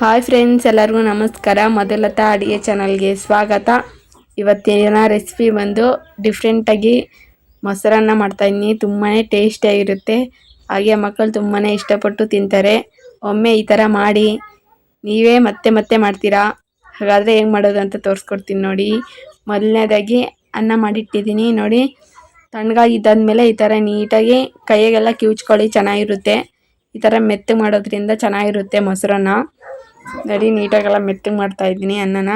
Hi friends ಎಲ್ಲರಿಗೂ ನಮಸ್ಕಾರ. ಮೊದಲತ ಅಡುಗೆ ಚಾನಲ್ಗೆ ಸ್ವಾಗತ. ಇವತ್ತಿನ ರೆಸಿಪಿ ಬಂದು ಡಿಫ್ರೆಂಟಾಗಿ ಮೊಸರನ್ನ ಮಾಡ್ತಾಯಿದ್ದೀನಿ ತುಂಬಾ ಟೇಸ್ಟಿಯಾಗಿರುತ್ತೆ ಹಾಗೆ ಮಕ್ಕಳು ತುಂಬಾ ಇಷ್ಟಪಟ್ಟು ತಿಂತಾರೆ. ಒಮ್ಮೆ ಈ ಥರ ಮಾಡಿ ನೀವೇ ಮತ್ತೆ ಮತ್ತೆ ಮಾಡ್ತೀರಾ? ಹಾಗಾದರೆ ಹೆಂಗೆ ಮಾಡೋದು ಅಂತ ತೋರಿಸ್ಕೊಡ್ತೀನಿ ನೋಡಿ. ಮೊದಲನೇದಾಗಿ ಅನ್ನ ಮಾಡಿಟ್ಟಿದ್ದೀನಿ. ನೋಡಿ ತಣ್ಣಗಾಗಿದ್ದಾದ್ಮೇಲೆ ಈ ಥರ ನೀಟಾಗಿ ಕೈಯಾಗೆಲ್ಲ ಕಿವುಚ್ಕೊಳ್ಳಿ, ಚೆನ್ನಾಗಿರುತ್ತೆ. ಈ ಥರ ಮೆತ್ತಗೆ ಮಾಡೋದ್ರಿಂದ ಚೆನ್ನಾಗಿರುತ್ತೆ ಮೊಸರನ್ನ. ನೋಡಿ, ನೀಟಾಗೆಲ್ಲ ಮೆತ್ತಗೆ ಮಾಡ್ತಾ ಇದ್ದೀನಿ ಅನ್ನನ.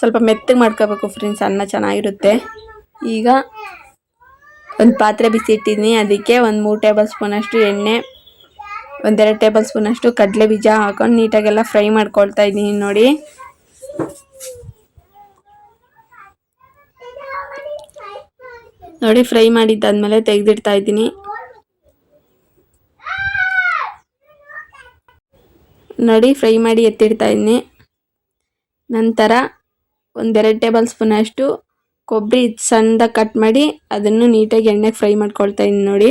ಸ್ವಲ್ಪ ಮೆತ್ತಗೆ ಮಾಡ್ಕೋಬೇಕು ಫ್ರೆಂಡ್ಸ್ ಅನ್ನ ಚೆನ್ನಾಗಿರುತ್ತೆ. ಈಗ ಒಂದು ಪಾತ್ರೆ ಬಿಸಿ ಇಟ್ಟಿದ್ದೀನಿ. ಅದಕ್ಕೆ ಒಂದು ಮೂರು ಟೇಬಲ್ ಸ್ಪೂನಷ್ಟು ಎಣ್ಣೆ, ಒಂದೆರಡು ಟೇಬಲ್ ಸ್ಪೂನಷ್ಟು ಕಡಲೆ ಬೀಜ ಹಾಕೊಂಡು ನೀಟಾಗೆಲ್ಲ ಫ್ರೈ ಮಾಡ್ಕೊಳ್ತಾ ಇದ್ದೀನಿ ನೋಡಿ. ನೋಡಿ, ಫ್ರೈ ಮಾಡಿದ್ದಾದ್ಮೇಲೆ ತೆಗೆದಿಡ್ತಾ ಇದ್ದೀನಿ. ನೋಡಿ, ಫ್ರೈ ಮಾಡಿ ಎತ್ತಿಡ್ತಾ ಇದ್ದೀನಿ ನಂತರ ಒಂದೆರಡು ಟೇಬಲ್ ಸ್ಪೂನ್ ಅಷ್ಟು ಕೊಬ್ಬರಿ ಸಣ್ಣದಾಗಿ ಕಟ್ ಮಾಡಿ ಅದನ್ನು ನೀಟಾಗಿ ಎಣ್ಣೆಗೆ ಫ್ರೈ ಮಾಡ್ಕೊಳ್ತಾ ಇದ್ದೀನಿ ನೋಡಿ.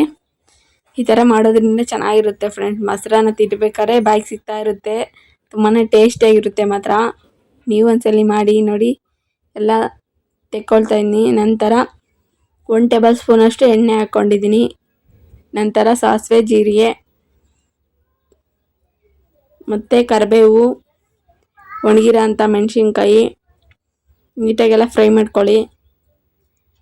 ಈ ಥರ ಮಾಡೋದ್ರಿಂದ ಚೆನ್ನಾಗಿರುತ್ತೆ ಫ್ರೆಂಡ್ಸ್. ಮೊಸರನ್ನ ತಿನ್ಬೇಕಾದ್ರೆ ಬಾಯಿಗೆ ಸಿಗ್ತಾ ಇರುತ್ತೆ. ತುಂಬಾ ಟೇಸ್ಟಿಯಾಗಿರುತ್ತೆ ಮಾತ್ರ. ನೀವು ಒಂದ್ಸಲಿ ಮಾಡಿ ನೋಡಿ. ಎಲ್ಲ ತೆಕ್ಕೊಳ್ತಾ ಇದ್ದೀನಿ ನಂತರ ಒಂದು ಟೇಬಲ್ ಸ್ಪೂನಷ್ಟು ಎಣ್ಣೆ ಹಾಕ್ಕೊಂಡಿದ್ದೀನಿ. ನಂತರ ಸಾಸಿವೆ, ಜೀರಿಗೆ ಮತ್ತು ಕರಿಬೇವು, ಒಣಗಿರೋ ಅಂಥ ಮೆಣಸಿನ್ಕಾಯಿ, ನೀಟಾಗೆಲ್ಲ ಫ್ರೈ ಮಾಡ್ಕೊಳ್ಳಿ.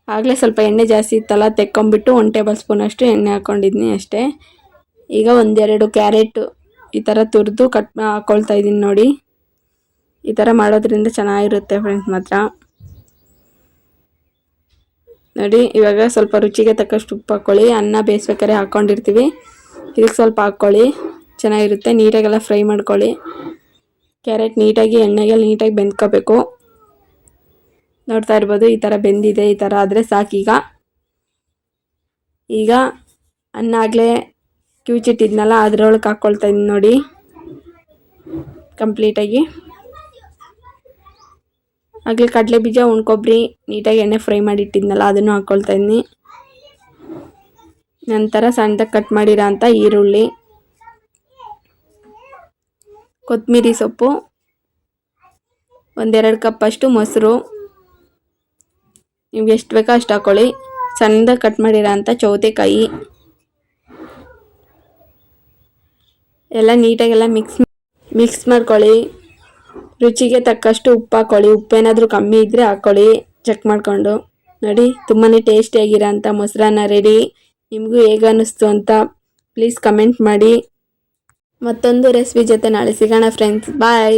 ಆಗಲೇ ಸ್ವಲ್ಪ ಎಣ್ಣೆ ಜಾಸ್ತಿ ಇತ್ತಲ್ಲ, ತೆಕ್ಕೊಂಬಿಟ್ಟು ಒಂದು ಟೇಬಲ್ ಸ್ಪೂನಷ್ಟು ಎಣ್ಣೆ ಹಾಕ್ಕೊಂಡಿದ್ನಿ ಅಷ್ಟೇ. ಈಗ ಒಂದೆರಡು ಕ್ಯಾರೆಟು ಈ ಥರ ತುರಿದು ಕಟ್ ಹಾಕ್ಕೊಳ್ತಾ ಇದ್ದೀನಿ ನೋಡಿ. ಈ ಥರ ಮಾಡೋದ್ರಿಂದ ಚೆನ್ನಾಗಿರುತ್ತೆ ಫ್ರೆಂಡ್ಸ್ ಮಾತ್ರ. ನೋಡಿ, ಇವಾಗ ಸ್ವಲ್ಪ ರುಚಿಗೆ ತಕ್ಕಷ್ಟು ಉಪ್ಪು ಹಾಕ್ಕೊಳ್ಳಿ ಅನ್ನ ಬೇಯಿಸ್ಬೇಕಾದ್ರೆ ಹಾಕ್ಕೊಂಡಿರ್ತೀವಿ ಇದಕ್ಕೆ ಸ್ವಲ್ಪ ಹಾಕ್ಕೊಳ್ಳಿ. ಚೆನ್ನಾಗಿರುತ್ತೆ, ನೀಟಾಗೆಲ್ಲ ಫ್ರೈ ಮಾಡ್ಕೊಳ್ಳಿ. ಕ್ಯಾರೆಟ್ ನೀಟಾಗಿ, ಎಣ್ಣೆಗೆಲ್ಲ ನೀಟಾಗಿ ಬೆಂದ್ಕೋಬೇಕು. ನೋಡ್ತಾ ಇರ್ಬೋದು, ಈ ಥರ ಬೆಂದಿದೆ, ಈ ಥರ ಆದರೆ ಸಾಕೀಗ ಈಗ. ಅನ್ನ ಆಗಲೇ ಕಿವುಚಿಟ್ಟಿದ್ನಲ್ಲ, ಅದರೊಳಗೆ ಹಾಕ್ಕೊಳ್ತಾ ಇದ್ದೀನಿ ನೋಡಿ. ಕಂಪ್ಲೀಟಾಗಿ. ಆಗಲೇ ಕಡಲೆ ಬೀಜ ಉಣ್ಕೊಬ್ರಿ, ನೀಟಾಗಿ ಎಣ್ಣೆ ಫ್ರೈ ಮಾಡಿ ಇಟ್ಟಿದ್ನಲ್ಲ ಅದನ್ನು ಹಾಕ್ಕೊಳ್ತಾ ಇದ್ದೀನಿ. ನಂತರ ಸಣ್ಣದಾಗಿ ಕಟ್ ಮಾಡಿರೋ ಅಂಥ ಈರುಳ್ಳಿ. ಕೊತ್ತಂಬರಿ ಸೊಪ್ಪು, ಒಂದೆರಡು ಕಪ್ಪಷ್ಟು ಮೊಸರು. ನಿಮ್ಗೆ ಎಷ್ಟು ಬೇಕೋ ಅಷ್ಟು ಹಾಕ್ಕೊಳ್ಳಿ ಸಣ್ಣದಾಗಿ ಕಟ್ ಮಾಡಿರೋಂಥ ಚೌತೆಕಾಯಿ. ಎಲ್ಲ ನೀಟಾಗೆಲ್ಲ ಮಿಕ್ಸ್ ಮಿಕ್ಸ್ ಮಾಡ್ಕೊಳ್ಳಿ. ರುಚಿಗೆ ತಕ್ಕಷ್ಟು ಉಪ್ಪು ಹಾಕ್ಕೊಳ್ಳಿ ಉಪ್ಪೇನಾದರೂ ಕಮ್ಮಿ ಇದ್ದರೆ ಹಾಕ್ಕೊಳ್ಳಿ ಚೆಕ್ ಮಾಡಿಕೊಂಡು. ನೋಡಿ ತುಂಬಾ ಟೇಸ್ಟಿಯಾಗಿರೋ ಅಂಥ ಮೊಸರನ್ನ ರೆಡಿ ನಿಮಗೂ ಹೇಗೆ ಅನ್ನಿಸ್ತು ಅಂತ ಪ್ಲೀಸ್ ಕಮೆಂಟ್ ಮಾಡಿ. ಮತ್ತೊಂದು ರೆಸಿಪಿ ಜೊತೆ ನಾಳೆ ಸಿಗೋಣ ಫ್ರೆಂಡ್ಸ್ ಬಾಯ್